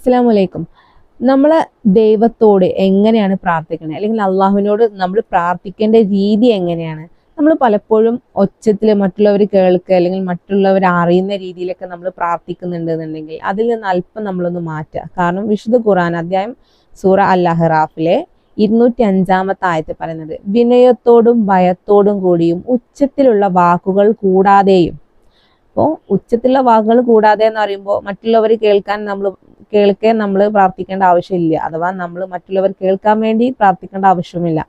അസ്സാം വലൈക്കും നമ്മൾ ദൈവത്തോട് എങ്ങനെയാണ് പ്രാർത്ഥിക്കുന്നത് അല്ലെങ്കിൽ അള്ളാഹുവിനോട് നമ്മൾ പ്രാർത്ഥിക്കേണ്ട രീതി എങ്ങനെയാണ്? നമ്മൾ പലപ്പോഴും ഒച്ചത്തിൽ മറ്റുള്ളവർ കേൾക്കുക അല്ലെങ്കിൽ മറ്റുള്ളവർ അറിയുന്ന രീതിയിലൊക്കെ നമ്മൾ പ്രാർത്ഥിക്കുന്നുണ്ട് എന്നുണ്ടെങ്കിൽ അതിൽ നിന്ന് അല്പം നമ്മളൊന്ന് മാറ്റുക. കാരണം വിശുദ്ധ ഖുറാൻ അധ്യായം സൂറ അൽ അഹ്റാഫിലെ ഇരുന്നൂറ്റി അഞ്ചാമത്തെ ആയത്തിൽ പറയുന്നത് വിനയത്തോടും ഭയത്തോടും കൂടിയും ഉച്ചത്തിലുള്ള വാക്കുകൾ കൂടാതെയും. അപ്പോൾ ഉച്ചത്തിലുള്ള വാക്കുകൾ കൂടാതെ എന്ന് പറയുമ്പോൾ മറ്റുള്ളവർ കേൾക്കാൻ നമ്മൾ കേൾക്കാൻ നമ്മൾ പ്രാർത്ഥിക്കേണ്ട ആവശ്യമില്ല. അഥവാ നമ്മൾ മറ്റുള്ളവർ കേൾക്കാൻ വേണ്ടി പ്രാർത്ഥിക്കേണ്ട ആവശ്യമില്ല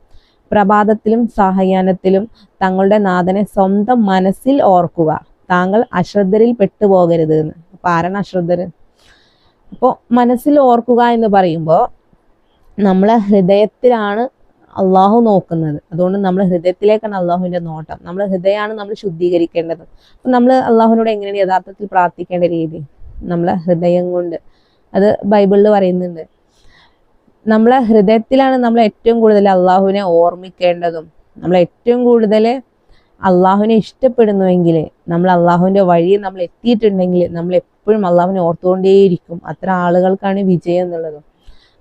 പ്രഭാതത്തിലും സഹായാനത്തിലും തങ്ങളുടെ നാഥനെ സ്വന്തം മനസ്സിൽ ഓർക്കുക. താങ്കൾ അശ്രദ്ധരിൽ പെട്ടുപോകരുത് എന്ന് അപ്പൊ ആരാണ് അശ്രദ്ധര്? അപ്പോൾ മനസ്സിൽ ഓർക്കുക എന്ന് പറയുമ്പോൾ നമ്മളെ ഹൃദയത്തിലാണ് അള്ളാഹു നോക്കുന്നത്. അതുകൊണ്ട് നമ്മൾ ഹൃദയത്തിലേക്കാണ് അള്ളാഹുവിന്റെ നോട്ടം. നമ്മൾ ഹൃദയമാണ് നമ്മൾ ശുദ്ധീകരിക്കേണ്ടത്. അപ്പം നമ്മൾ അള്ളാഹുവിനോട് എങ്ങനെയാണ് യഥാർത്ഥത്തിൽ പ്രാർത്ഥിക്കേണ്ട രീതി? നമ്മളെ ഹൃദയം കൊണ്ട്. അത് ബൈബിളിൽ പറയുന്നുണ്ട്. നമ്മളെ ഹൃദയത്തിലാണ് നമ്മൾ ഏറ്റവും കൂടുതൽ അള്ളാഹുവിനെ ഓർമ്മിക്കേണ്ടതും നമ്മൾ ഏറ്റവും കൂടുതൽ അള്ളാഹുവിനെ ഇഷ്ടപ്പെടുന്നുവെങ്കിൽ നമ്മൾ അള്ളാഹുവിന്റെ വഴി നമ്മൾ എത്തിയിട്ടുണ്ടെങ്കിൽ നമ്മൾ എപ്പോഴും അള്ളാഹുവിനെ ഓർത്തുകൊണ്ടേയിരിക്കും. അത്ര ആളുകൾക്കാണ് വിജയം എന്നുള്ളത്.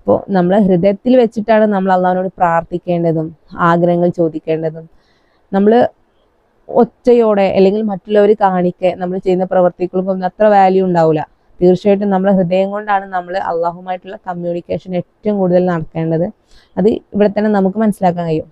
അപ്പോൾ നമ്മൾ ഹൃദയത്തിൽ വെച്ചിട്ടാണ് നമ്മൾ അള്ളാഹുവിനോട് പ്രാർത്ഥിക്കേണ്ടതും ആഗ്രഹങ്ങൾ ചോദിക്കേണ്ടതും. നമ്മൾ ഒച്ചയോടെ അല്ലെങ്കിൽ മറ്റുള്ളവർ കാണിക്കെ നമ്മൾ ചെയ്യുന്ന പ്രവർത്തികൾക്കൊന്നും അത്ര വാല്യൂ ഉണ്ടാവില്ല. തീർച്ചയായിട്ടും നമ്മളെ ഹൃദയം കൊണ്ടാണ് നമ്മൾ അള്ളാഹുമായിട്ടുള്ള കമ്മ്യൂണിക്കേഷൻ ഏറ്റവും കൂടുതൽ നടക്കേണ്ടത്. അത് ഇവിടെ തന്നെ നമുക്ക് മനസ്സിലാക്കാൻ കഴിയും.